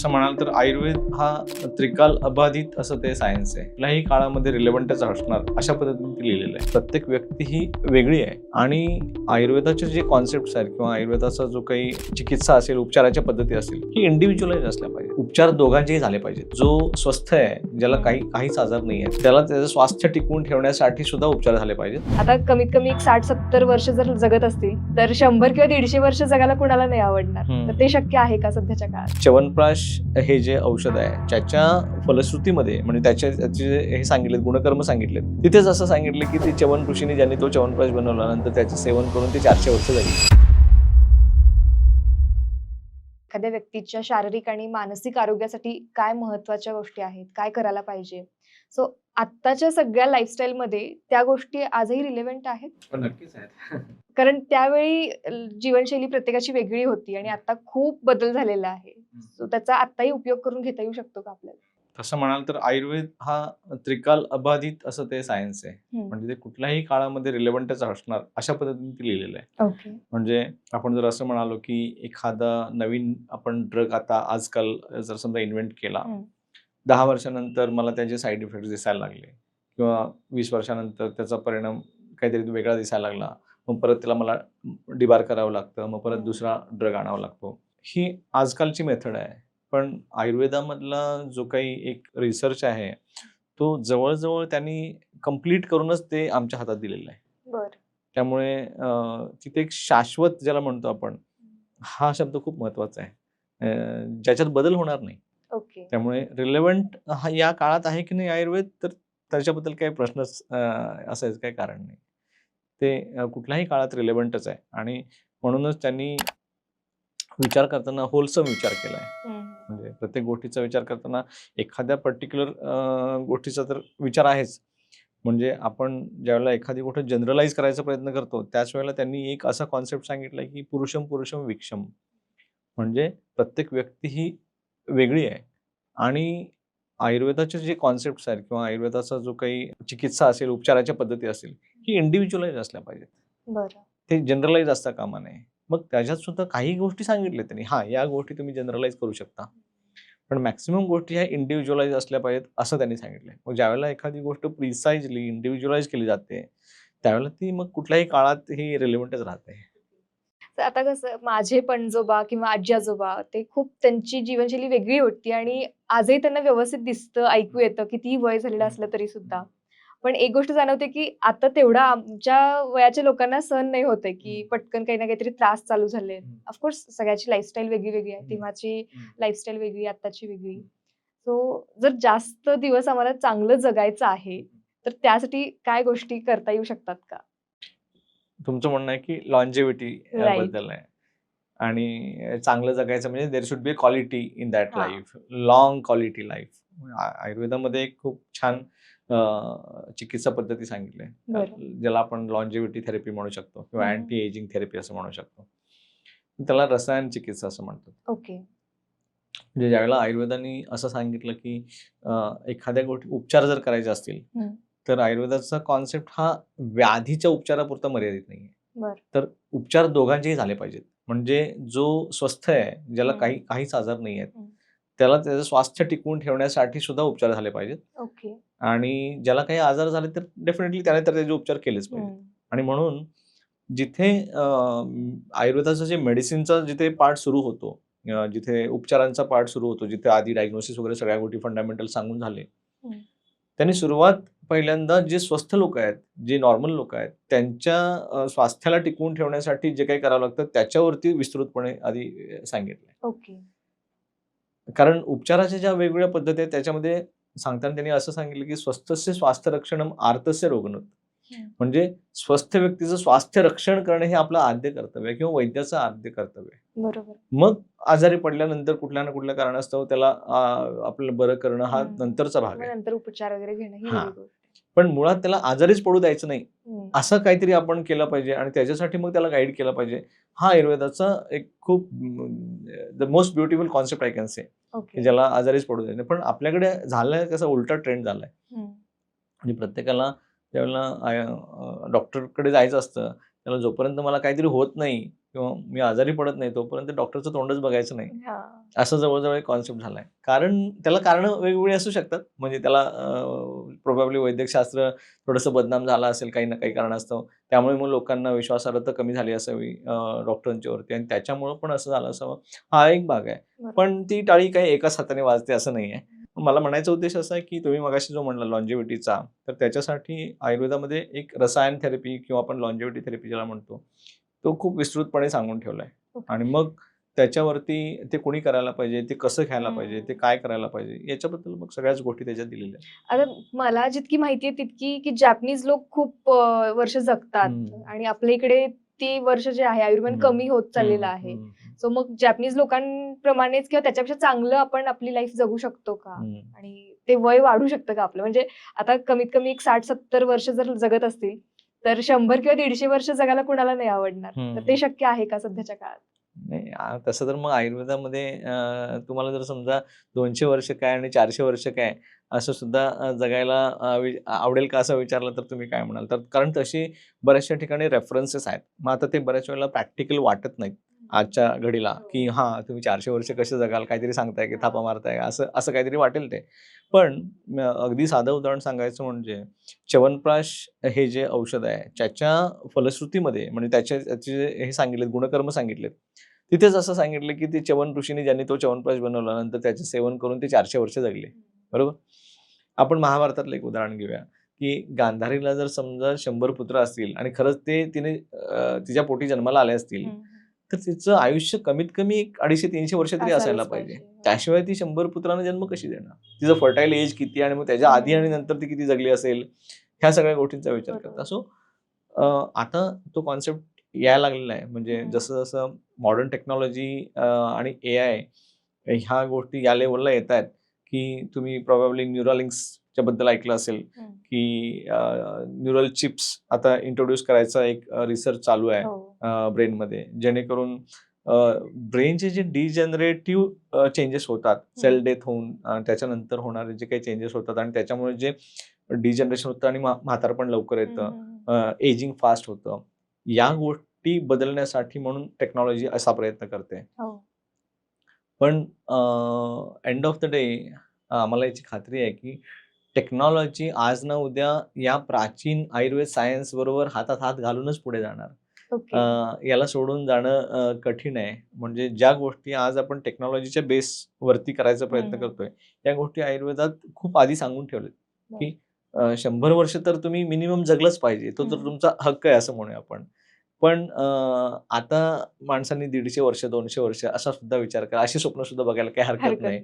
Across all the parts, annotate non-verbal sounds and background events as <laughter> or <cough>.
तसं म्हणाल तर आयुर्वेद हा त्रिकाल अबाधित असं ते सायन्स आहे. कुठल्याही काळामध्ये रिलेव्हंटच असणार अशा पद्धतीने ते लिहिलेलं आहे. प्रत्येक व्यक्ती ही वेगळी आहे आणि आयुर्वेदाचे जे कॉन्सेप्ट आहेत किंवा आयुर्वेदाचा जो काही चिकित्सा असेल उपचाराच्या पद्धती असतील ही इंडिव्हिज्युअलाइज असल्या पाहिजे उपचार दोघांचेही झाले पाहिजेत. जो स्वस्थ आहे ज्याला काही काहीच आजार नाही आहे त्याला त्याचं स्वास्थ्य टिकवून ठेवण्यासाठी सुद्धा उपचार झाले पाहिजेत. आता कमीत कमी एक साठ सत्तर वर्ष जर जगत असतील तर शंभर किंवा दीडशे वर्ष जगायला कुणाला नाही आवडणार. तर ते शक्य आहे का सध्याच्या काळात? च्यवनप्राश हे जे औषध आहे त्याच्या फलश्रुतीमध्ये म्हणजे त्याचे त्याचे जे हे सांगितलेत गुणकर्म सांगितलेत तिथेच असं सांगितलं की ते च्यवन ऋषीने ज्यांनी तो च्यवनप्राश बनवला नंतर त्याचे सेवन करून ते चारशे वर्ष झाली. एखाद्या व्यक्तीच्या शारीरिक आणि मानसिक आरोग्यासाठी काय महत्त्वाच्या गोष्टी आहेत? काय करायला पाहिजे? सो आत्ताच्या सगळ्या लाईफस्टाईल मध्ये त्या गोष्टी आजही रिलेव्हंट आहेत? नक्कीच आहेत. <laughs> कारण त्यावेळी जीवनशैली प्रत्येकाची वेगळी होती आणि आता खूप बदल झालेला आहे. सो त्याचा आत्ताही उपयोग करून घेता येऊ शकतो का आपल्याला? तसं म्हणाल तर आयुर्वेद हा त्रिकाल अबाधित असं ते सायन्स आहे. म्हणजे ते कुठल्याही काळामध्ये रिलेव्हंटच असणार अशा पद्धतीने ते लिहिलेलं आहे म्हणजे आपण जर असं म्हणालो की एखादा नवीन आपण ड्रग आता आजकाल जर समजा इन्व्हेंट केला. दहा वर्षानंतर मला त्याचे साईड इफेक्ट दिसायला लागले किंवा वीस वर्षानंतर त्याचा परिणाम काहीतरी वेगळा दिसायला लागला मग परत त्याला मला डिबार करावं लागतं मग परत. दुसरा ड्रग आणावा लागतो ही आजकालची मेथड आहे पण आयुर्वेदामधला जो काही एक रिसर्च आहे तो जवळजवळ त्यांनी कंप्लीट करूनच ते आमच्या हातात दिलेलं आहे. त्यामुळे तिथे एक शाश्वत ज्याला म्हणतो आपण हा शब्द खूप महत्त्वाचा आहे. ज्याच्यात बदल होणार नाही. ओके. त्यामुळे रिलेव्हंट हा या काळात आहे की नाही आयुर्वेद तर त्याच्याबद्दल काही प्रश्नच अं, असायचं काही कारण नाही. ते कुठल्याही काळात रिलेव्हंटच आहे. आणि म्हणूनच त्यांनी विचार करताना होलसम विचार केला आहे. म्हणजे प्रत्येक गोष्टीचा विचार करताना एखाद्या पर्टिक्युलर गोष्टीचा तर विचार आहेच. म्हणजे आपण ज्यावेळेला एखादी गोष्ट जनरलाइज करायचा प्रयत्न करतो त्याच वेळेला त्यांनी एक असा कॉन्सेप्ट सांगितला की पुरुषम पुरुषम विक्षम. म्हणजे प्रत्येक व्यक्ती ही वेगळी आहे. आणि आयुर्वेदाचे जे कॉन्सेप्ट आहेत किंवा आयुर्वेदाचा जो काही चिकित्सा असेल उपचाराच्या पद्धती असतील ही इंडिव्हिज्युअलाइज असल्या पाहिजेत. ते जनरलाइज असता कामा नये. मग त्याच्यात सुद्धा काही गोष्टी सांगितल्या त्यांनी. हा या गोष्टी तुम्ही जनरलाइज करू शकता. पण मॅक्सिमम गोष्टी ह्या इंडिव्हिज्युअलाइज असल्या पाहिजेत असं त्यांनी सांगितलंय. मग ज्यावेळेला एखादी गोष्ट प्रिसाइजली इंडिव्हिज्युअलाइज केली जाते त्यावेळेला ती मग कुठल्याही काळात ही रिलेव्हंटच राहते. आता कसं माझे पणजोबा किंवा आजी आजोबा ते खूप त्यांची जीवनशैली वेगळी होती आणि आजही त्यांना व्यवस्थित दिसतं ऐकू येतं कितीही वय झालेलं असलं तरी सुद्धा. पण एक गोष्ट जाणवते की आता तेवढा आमच्या वयाच्या लोकांना सहन नाही होते की. पटकन काही ना काहीतरी त्रास चालू झाले. ऑफकोर्स सगळ्याची लाईफस्टाईल वेगळी वेगळी आहे. तेव्हाची. लाईफस्टाईल वेगळी आत्ताची वेगळी सो जर जास्त दिवस आम्हाला चांगलं जगायचं आहे तर त्यासाठी काय गोष्टी करता येऊ शकतात का तुमचं म्हणणं आहे की लॉन्जेविटी. बद्दल आहे आणि चांगलं जगायचं म्हणजे there should be quality in that. Life long quality life आयुर्वेदामध्ये एक खूप छान चिकित्सा पद्धती सांगितली आहे. बरं. ज्याला आपण लॉन्जेविटी थेरपी म्हणू शकतो किंवा. अँटी एजिंग थेरपी असं म्हणू शकतो त्याला रसायन चिकित्सा असं म्हणतात ओके म्हणजे ज्यावेळेला आयुर्वेदाने असं सांगितलं की एखाद्या गोष्टी उपचार जर करायचे असतील. तर आयुर्वेदाचा कॉन्सेप्ट हा व्याधीच्या उपचारापुरता मर्यादित नाही बर तर उपचार दोघांचेही झाले पाहिजेत म्हणजे जो स्वस्थ आहे ज्याला. काही काहीच आजार नाही आहेत. त्याला त्याचं स्वास्थ्य टिकवून ठेवण्यासाठी सुद्धा उपचार झाले पाहिजेत. आणि ज्याला काही आजार झाले तर डेफिनेटली त्याने तर त्याचे उपचार केलेच पाहिजे. आणि म्हणून जिथे आयुर्वेदाचं जे मेडिसिनचा जिथे पार्ट सुरू होतो जिथे उपचारांचा पार्ट सुरू होतो जिथे आधी डायग्नोसिस वगैरे सगळ्या गोष्टी फंडामेंटल सांगून झाले. त्यांनी सुरुवात पहिल्यांदा जे स्वस्थ लोक आहेत जे नॉर्मल लोक आहेत त्यांच्या स्वास्थ्याला टिकवून ठेवण्यासाठी जे काही करावं लागतं त्याच्यावरती विस्तृतपणे आधी अं, सांगितलंय. ओके. कारण उपचाराच्या ज्या वेगवेगळ्या पद्धती आहेत त्याच्यामध्ये सांगताना त्यांनी असं सांगितलं की स्वस्थस्य स्वास्थ्य रक्षणम आर्तस्य हम्म. म्हणजे स्वस्थ व्यक्तीचं स्वास्थ्य रक्षण करणे हे आपलं आद्य कर्तव्य आहे किंवा वैद्याचं आद्य कर्तव्य आहे. बरोबर. मग आजारी पडल्यानंतर कुठल्या ना कुठल्या कारणास्तव त्याला आपल्याला बरं करणं हा. नंतरचा भाग आहे. नंतर उपचार वगैरे घेणं पण मुळात त्याला आजारीच पडू द्यायचं नाही. असं काहीतरी आपण केलं पाहिजे आणि त्याच्यासाठी मग त्याला गाईड केलं पाहिजे हा आयुर्वेदाचा एक खूप the most beautiful concept I can say की ओके ज्याला आजारीच पडू द्यायचं. पण आपल्याकडे झालंय कसा उलटा ट्रेंड झालाय. म्हणजे प्रत्येकाला ज्यावेळेला डॉक्टरकडे जायचं असतं त्याला जोपर्यंत मला काहीतरी होत नाही किंवा मी आजारी पडत नाही तोपर्यंत डॉक्टरचं तोंडच बघायचं नाही. असं जवळजवळ एक कॉन्सेप्ट झालाय कारण त्याला कारण वेगवेगळी असू शकतात म्हणजे त्याला प्रोबॅबली वैद्यकशास्त्र थोडंसं बदनाम झालं असेल काही ना काही कारणास्तव. त्यामुळे मग लोकांना विश्वासार्हता कमी झाली असावी डॉक्टरांच्यावरती. आणि त्याच्यामुळं पण असं झालं असावं. हा एक भाग आहे. पण ती टाळी काही एकाच हाताने वाजते असं नाही आहे. मला म्हणायचा उद्देश असा आहे की तुम्ही मगाशी जो म्हणला लॉन्जेविटीचा तर त्याच्यासाठी आयुर्वेदामध्ये एक रसायन थेरपी किंवा आपण लॉन्जेविटी थेरपी ज्याला म्हणतो तो खूप विस्तृतपणे सांगून ठेवलाय. ओके. आणि मग त्याच्यावरती ते कोणी करायला पाहिजे? ते कसं घ्यायला पाहिजे. ते काय करायला पाहिजे? याच्याबद्दल मग सगळ्याच गोष्टी त्याच्यात दिलेल्या आहेत. आता मला जितकी माहिती आहे तितकी की जॅपनीज लोक खूप वर्ष जगतात. आणि आपल्या इकडे ते वर्ष जे आहे आयुर्वेद. कमी होत चाललेलं आहे. सो मग जॅपनीज लोकांप्रमाणेच किंवा त्याच्यापेक्षा चांगलं आपण आपली लाईफ जगू शकतो का. आणि ते वय वाढू शकतं का आपलं? म्हणजे आता कमीत कमी एक साठ सत्तर वर्ष जर जगत असतील तर शंभर किंवा दीडशे वर्ष जगायला कुणाला नाही आवडणार? तर. ते शक्य आहे का सध्याच्या काळात? नाही तसं तर मग आयुर्वेदामध्ये तुम्हाला जर समजा दोनशे वर्ष काय आणि चारशे वर्ष काय असं सुद्धा जगायला आवडेल का असं विचारलं तर तुम्ही काय म्हणाल? तर कारण तशी बऱ्याचशा ठिकाणी रेफरन्सेस आहेत. मग आता ते बऱ्याच वेळेला प्रॅक्टिकल वाटत नाहीत. आजच्या घडीला की हां तुम्ही चारशे वर्ष कसे जगाल? काहीतरी सांगताय की थापा मारताय. असं असं काहीतरी वाटेल ते. पण अगदी साधं उदाहरण सांगायचं म्हणजे च्यवनप्राश हे जे औषध आहे त्याच्या फलश्रुतीमध्ये म्हणजे त्याचे त्याचे हे सांगितलेत गुणकर्म सांगितलेत तिथेच असं सांगितलं की ते च्यवन ऋषीने ज्यांनी तो च्यवनप्राश बनवला नंतर त्याचे सेवन करून ते चारशे वर्ष जगले. बरोबर? आपण महाभारतातलं एक उदाहरण घेऊया की गांधारीला जर समजा शंभर पुत्र असतील आणि खरंच ते तिने तिच्या पोटी जन्माला आले असतील तर तिचं आयुष्य कमीत कमी एक अडीचशे तीनशे वर्ष तरी असायला पाहिजे पाहिजे. त्याशिवाय ती शंभर पुत्रांना जन्म कशी देणार तिचं फर्टाईल एज किती आणि मग त्याच्या आधी आणि नंतर ती किती जगली असेल ह्या सगळ्या गोष्टींचा विचार. करता सो आता तो कॉन्सेप्ट यायला लागलेला आहे म्हणजे. जसं जसं मॉडर्न टेक्नॉलॉजी आणि ए आय ह्या गोष्टी या लेवलला येत आहेत की तुम्ही प्रॉबॅबली न्यूरालिंक्सच्या बद्दल ऐकलं असेल. की न्यूरल चिप्स आता इंट्रोड्यूस करायचा एक रिसर्च चालू आहे हो. ब्रेनमध्ये जेणेकरून ब्रेनचे जे डिजनरेटिव्ह चेंजेस होतात सेल डेथ होऊन त्याच्यानंतर होणारे जे काही चेंजेस होतात आणि त्याच्यामुळे जे डिजनरेशन होतं आणि म्हा- म्हातारपण लवकर येतं. एजिंग फास्ट होतं या गोष्टी बदलण्यासाठी म्हणून टेक्नॉलॉजी असा प्रयत्न करते हो. पण एंड ऑफ द डे आम्हाला याची खात्री आहे की टेक्नॉलॉजी आज ना उद्या या प्राचीन आयुर्वेद सायन्स बरोबर हातात हात घालूनच पुढे जाणार याला सोडून जाणं कठीण आहे म्हणजे ज्या गोष्टी आज आपण टेक्नॉलॉजीच्या बेस वरती करायचा प्रयत्न. करतोय या गोष्टी आयुर्वेदात खूप आधी सांगून ठेवलेत. की शंभर वर्ष तर तुम्ही मिनिमम जगलंच पाहिजे तो तर. तुमचा हक्क आहे असं म्हणूया आपण पण आता माणसांनी दीडशे वर्ष दोनशे वर्ष असा सुद्धा विचार करा. अशी स्वप्न सुद्धा बघायला काही हरकत नाही.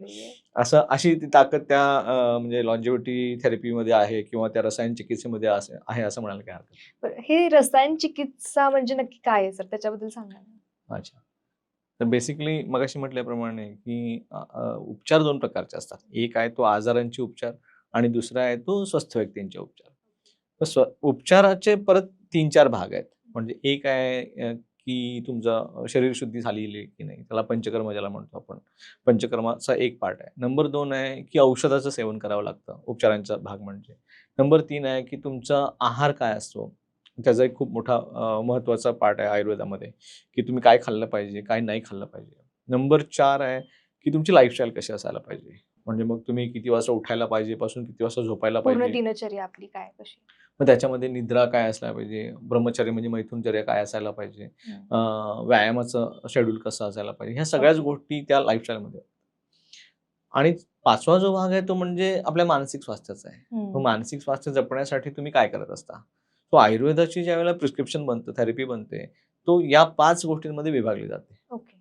असं अशी ती ताकद त्या म्हणजे लॉन्जिव्हिटी थेरपीमध्ये आहे किंवा त्या रसायन चिकित्सेमध्ये आहे असं म्हणायला काय हरकत हे रसायन चिकित्सा म्हणजे नक्की काय आहे सर? त्याच्याबद्दल सांगा. अच्छा. तर बेसिकली मगाशी म्हटल्याप्रमाणे की उपचार दोन प्रकारचे असतात. एक आहे तो आजारांचे उपचार आणि दुसरा आहे तो स्वस्थ व्यक्तींचे उपचार. स्व उपचाराचे परत तीन चार भाग आहेत. म्हणजे एक आहे की तुमचं शरीर शुद्धी झालेली आहे की नाही त्याला पंचकर्म ज्याला म्हणतो आपण. पंचकर्माचा एक पार्ट आहे. नंबर दोन आहे की औषधाचं सेवन करावं लागतं उपचारांचा भाग म्हणजे. नंबर तीन आहे की तुमचा आहार काय असतो त्याचा एक खूप मोठा महत्त्वाचा पार्ट आहे आयुर्वेदामध्ये की तुम्ही काय खाल्लं पाहिजे काय नाही खाल्लं पाहिजे. नंबर चार आहे की तुमची लाईफस्टाईल कशी असायला पाहिजे. म्हणजे मग तुम्ही किती वाजता उठायला पाहिजे पासून किती वाजता झोपायला पूर्ण पाहिजे? दिनचर्या आपली काय कशी? मग त्याच्यामध्ये निद्रा काय असला पाहिजे? ब्रह्मचर्य म्हणजे मैथुनचर्या काय असायला पाहिजे? हम्म. अं, व्यायामाचं शेड्यूल कसं असायला पाहिजे? ह्या सगळ्याच. गोष्टी त्या लाईफस्टाईलमध्ये आणि पाचवा जो भाग आहे तो म्हणजे आपल्या मानसिक स्वास्थ्याचा आहे. मग हम्म. मानसिक स्वास्थ्य जपण्यासाठी तुम्ही काय करत असता? तो आयुर्वेदाची ज्या वेळेला प्रिस्क्रिप्शन बनतं थेरपी बनते तो या पाच गोष्टींमध्ये विभागली जाते. ओके.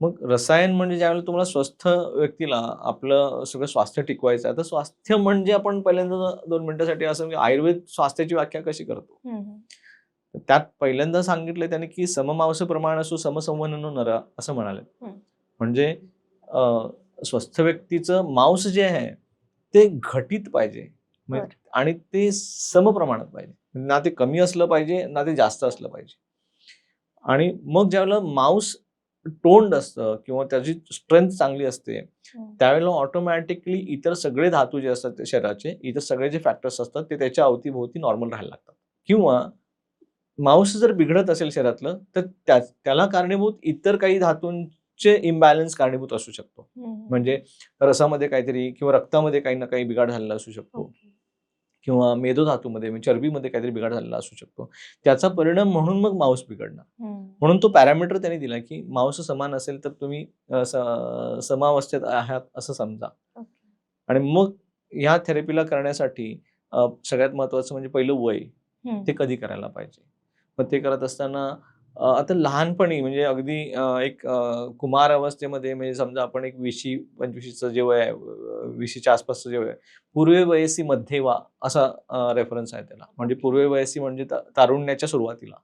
मग रसायन म्हणजे ज्यावेळेला तुम्हाला स्वस्थ व्यक्तीला आपलं सगळं स्वास्थ्य टिकवायचं आहे तर स्वास्थ्य म्हणजे आपण पहिल्यांदा दोन मिनिटासाठी असं की आयुर्वेद स्वास्थ्याची व्याख्या कशी करतो? त्यात पहिल्यांदा सांगितलं त्याने की सममांस प्रमाण असो समसंवननो नर असं म्हणाले. म्हणजे स्वस्थ व्यक्तीचं मांस जे आहे ते घटित पाहिजे. म्हणजे-. आणि ते समप्रमाणात पाहिजे. ना ते कमी असलं पाहिजे ना ते जास्त असलं पाहिजे. आणि मग ज्यावेळेला मांस टोंड असतं किंवा त्याची स्ट्रेंथ चांगली असते हम्म. त्यावेळेला ऑटोमॅटिकली इतर सगळे धातू जे असतात ते शरीराचे इतर सगळे जे फॅक्टर्स असतात ते त्याच्या अवतीभोवती नॉर्मल राहायला लागतात किंवा मांस जर बिघडत असेल शरीरातलं तर त्या त्याला कारणीभूत इतर काही धातूंचे इम्बॅलन्स कारणीभूत असू शकतो म्हणजे रसामध्ये काहीतरी किंवा रक्तामध्ये काही ना काही बिघाड झालेला असू शकतो. किंवा मेदोधातूमध्ये म्हणजे चरबीमध्ये काहीतरी बिघाड झालेला असू शकतो त्याचा परिणाम म्हणून मग मांस बिघडणार. म्हणून तो पॅरामीटर त्यांनी दिला की मांस समान असेल तर तुम्ही समावस्थेत आहात असं समजा. आणि मग ह्या थेरपीला करण्यासाठी सगळ्यात महत्वाचं म्हणजे पहिलं वय. ते कधी करायला पाहिजे मग ते करत असताना आता लहानपणी म्हणजे अगदी एक कुमार अवस्थेमध्ये म्हणजे समजा आपण एक विशी पंचवीसचं जे वय आहे विशीच्या आसपासचं जे वय आहे पूर्वे वयसी मध्ये वा असा रेफरन्स आहे त्याला. म्हणजे पूर्वे वयसी म्हणजे तारुण्याच्या सुरुवातीला.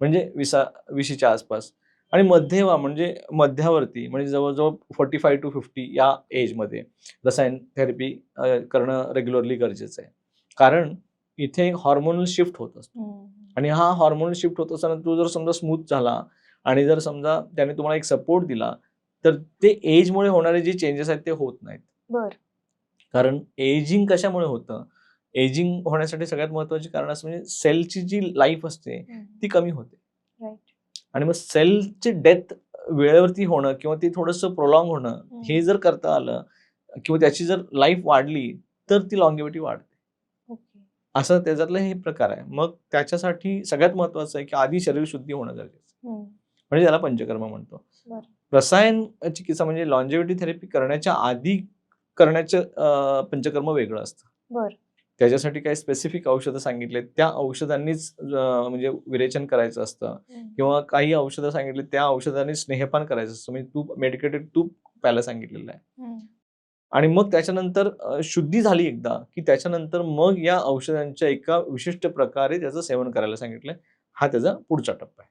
म्हणजे विसा विशीच्या आसपास. आणि मध्यवा म्हणजे मध्यावरती म्हणजे जवळजवळ फोर्टी फाय टू फिफ्टी या एजमध्ये रसायन थेरपी करणं रेग्युलरली गरजेचं आहे. कारण इथे हॉर्मोनल शिफ्ट होत असतो. आणि हा हॉर्मोनल शिफ्ट होत असताना तो जर समजा स्मूथ झाला आणि जर समजा त्याने तुम्हाला एक सपोर्ट दिला तर ते एजमुळे होणारे जे चेंजेस आहेत ते होत नाहीत. बर. कारण एजिंग कशामुळे होतं? एजिंग होण्यासाठी सगळ्यात महत्वाची कारण असं म्हणजे सेलची जी लाईफ असते. ती कमी होते. आणि मग सेलची डेथ वेळेवरती होणं किंवा ती थोडंसं प्रोलॉंग होणं. हे जर करता आलं किंवा त्याची जर लाईफ वाढली तर ती लॉंगेविटी वाढते. असं त्याच्यातलं हे प्रकार आहे. मग त्याच्यासाठी सगळ्यात महत्वाचं आहे की आधी शरीर शुद्धी होणं गरजेचं. म्हणजे त्याला पंचकर्म म्हणतो. रसायन चिकित्सा म्हणजे लॉन्जेविटी थेरपी करण्याच्या आधी करण्याचं पंचकर्म वेगळं असतं. त्याच्यासाठी काही स्पेसिफिक औषधं सांगितले त्या औषधांनीच म्हणजे विरेचन करायचं असतं. किंवा काही औषधं सांगितली त्या औषधांनी स्नेहपान करायचं असतं. म्हणजे तूप मेडिकेटेड तूप प्यायला सांगितलेलं आहे. आणि मग त्याच्यानंतर शुद्धी झाली एकदा की त्याच्यानंतर मग या औषधांच्या एका विशिष्ट प्रकारे त्याचं सेवन करायला सांगितलंय. हा त्याचा पुढचा टप्पा आहे.